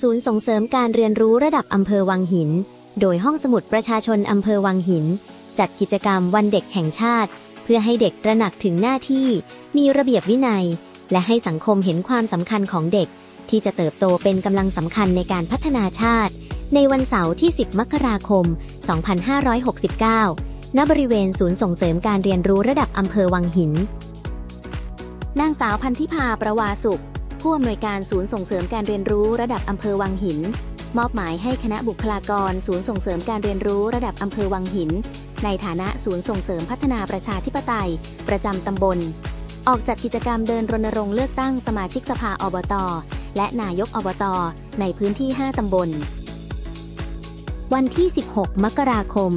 ศูนย์ส่งเสริมการเรียนรู้ระดับอำเภอวังหิน โดยห้องสมุดประชาชนอำเภอวังหิน จัดกิจกรรมวันเด็กแห่งชาติ เพื่อให้เด็กระหนักถึงหน้าที่ มีระเบียบวินัย และให้สังคมเห็นความสำคัญของเด็ก ที่จะเติบโตเป็นกำลังสำคัญในการพัฒนาชาติ ในวันเสาร์ที่ 10 มกราคม 2569 ณ บริเวณศูนย์ส่งเสริมการเรียนรู้ระดับอำเภอวังหิน นางสาวพันธิพาประวาสุข ผู้อำนวยการศูนย์ส่งเสริมการเรียนรู้ระดับอำเภอวังหิน มอบหมายให้คณะบุคลากร ศูนย์ส่งเสริมการเรียนรู้ระดับอำเภอวังหิน ในฐานะศูนย์ส่งเสริมพัฒนาประชาธิปไตย ประจำตำบล ออกจัดกิจกรรมเดินรณรงค์เลือกตั้งสมาชิกสภาอบต และนายกอบต ในพื้นที่ 5 ตำบล วันที่ 16 มกราคม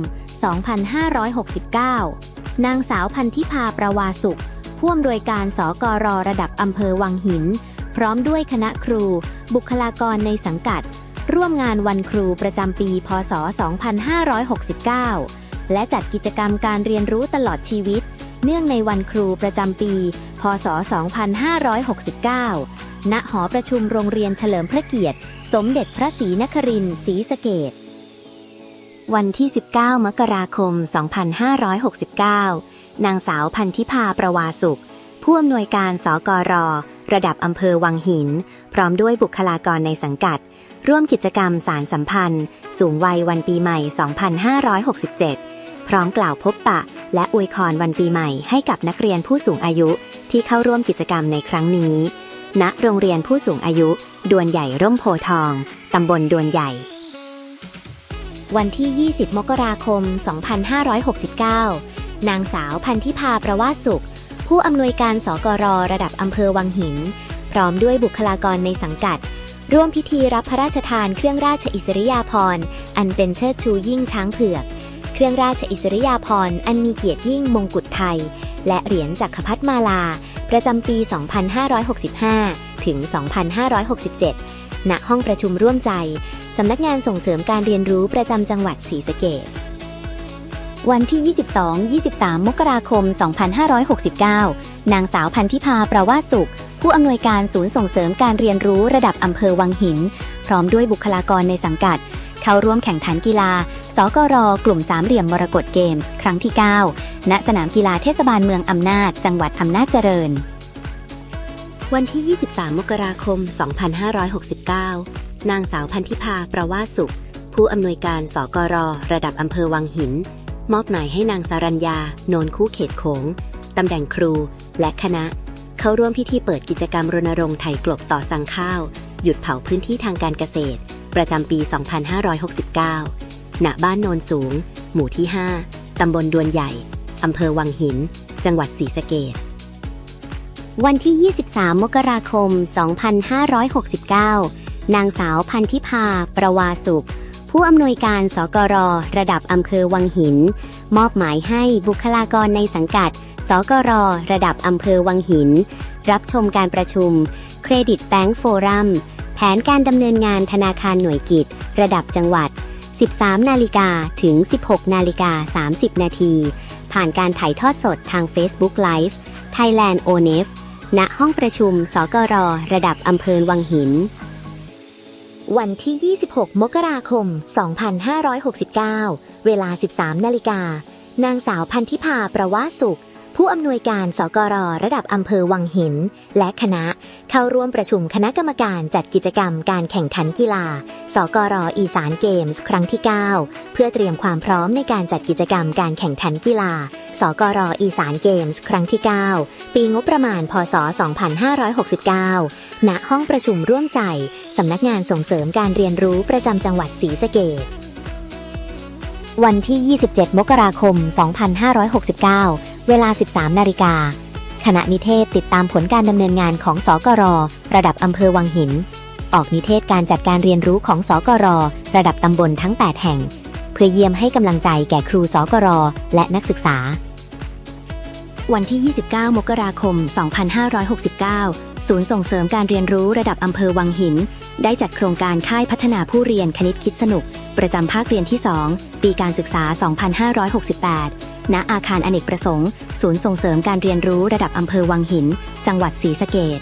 2569 นางสาวพันธิพาประวาสุขผู้อำนวยการสกรระดับอำเภอวังหิน พร้อมด้วยคณะครู บุคลากรในสังกัด ร่วมงานวันครูประจำปี พศ 2569 และจัดกิจกรรมการเรียนรู้ตลอดชีวิต เนื่องในวันครูประจำปี พศ 2569 ณ หอประชุมโรงเรียนเฉลิมพระเกียรติ สมเด็จพระศรีนครินทร์ศรีสะเกดวันที่ 19 มกราคม 2569 นางสาวพันธิพาประวาสุข ผู้อำนวยการสกร ระดับอำเภอวังหิน พร้อมด้วยบุคลากรในสังกัด ร่วมกิจกรรมสารสัมพันธ์ สูงวัยวันปีใหม่ 2567 พร้อมกล่าวพบปะ และอวยพรวันปีใหม่ให้กับนักเรียนผู้สูงอายุที่เข้าร่วมกิจกรรมในครั้งนี้ ณ โรงเรียนผู้สูงอายุ ดวนใหญ่ร่มโพทอง ตำบลดวนใหญ่ วันที่ 20 มกราคม 2569 นางสาวพันธิพาประวาสสุข ผู้อำนวยการสกรระดับอำเภอวังหิน พร้อมด้วยบุคลากรในสังกัด ร่วมพิธีรับพระราชทานเครื่องราชอิสริยาภรณ์ อันเป็นเชิดชูยิ่งช้างเผือก เครื่องราชอิสริยาภรณ์อันมีเกียรติยิ่งมงกุฎไทย และเหรียญจักรพรรดิมาลา ประจำปี 2565 ถึง 2567 ณ ห้องประชุมร่วมใจ สำนักงานส่งเสริมการเรียนรู้ประจำจังหวัดศรีสะเกษ วันที่ 22-23 มกราคม 2569 นางสาวพันธิพาประวาสุข ผู้อำนวยการศูนย์ส่งเสริมการเรียนรู้ระดับอำเภอวังหิน พร้อมด้วยบุคลากรในสังกัด เข้าร่วมแข่งขันกีฬา สกร กลุ่มสามเหลี่ยมมรกตเกมส์ ครั้งที่ 9 ณ สนามกีฬาเทศบาลเมืองอำนาจ จังหวัดอำนาจเจริญ วันที่ 23 มกราคม 2569 นางสาวพันธิพาประวาสุข ผู้อำนวยการสกร ระดับอำเภอวังหิน มอบหมายให้นางสารัญญา โนนคู่เขตโขงตำแหน่งครู และคณะ เข้าร่วมพิธีเปิดกิจกรรมรณรงค์ไถกลบต่อสั่งข้าว หยุดเผาพื้นที่ทางการเกษตร ประจำปี 2569 ณ บ้านโนนสูง หมู่ที่ 5 ตำบลดวนใหญ่ อำเภอวังหิน จังหวัดศรีสะเกษวันที่ 23 มกราคม 2569 นางสาวพันธิพา ประวาสุข ผู้อำนวยการสกร ระดับอำเภอวังหิน มอบหมายให้บุคลากรในสังกัด สกร ระดับอำเภอวังหิน รับชมการประชุม เครดิตแบงก์โฟรัมแผนการดำเนินงานธนาคารหน่วยกิจ ระดับจังหวัด 13 นาฬิกาถึง 16 นาฬิกา 30 นาที ผ่านการถ่ายทอดสดทาง Facebook Live Thailand o n e f ณ ห้องประชุม สกร ระดับอำเภอวังหิน วันที่ 26 มกราคม 2569 เวลา 13 นาฬิกา นางสาวพันธิพาประวาสุข ผู้อำนวยการสกรระดับอำเภอวังหิน และคณะเข้าร่วมประชุมคณะกรรมการจัดกิจกรรมการแข่งขันกีฬา สกรอีสานเกมส์ครั้งที่ 9 เพื่อเตรียมความพร้อมในการจัดกิจกรรมการแข่งขันกีฬา กรอีสานเกมส์ ครั้งที่ 9 ปีงบประมาณ พศ 2569 ณ ห้องประชุมร่วมใจ สำนักงานส่งเสริมการเรียนรู้ประจำจังหวัดศรีสะเกษวันที่ 27 มกราคม 2569 เวลา 13 นาฬิกา คณะนิเทศติดตามผลการดำเนินงานของสกร ระดับอำเภอวังหิน ออกนิเทศการจัดการเรียนรู้ของสกร ระดับตำบลทั้ง 8 แห่ง เพื่อเยี่ยมให้กำลังใจแก่ครูสกร และนักศึกษา วันที่ 29 มกราคม 2569 ศูนย์ส่งเสริมการเรียนรู้ระดับอำเภอวังหิน ได้จัดโครงการค่ายพัฒนาผู้เรียนคณิตคิดสนุก ประจำภาคเรียนที่ 2 ปีการศึกษา 2568 ณ อาคารอเนกประสงค์ ศูนย์ส่งเสริมการเรียนรู้ระดับอำเภอวังหิน จังหวัดศรีสะเกด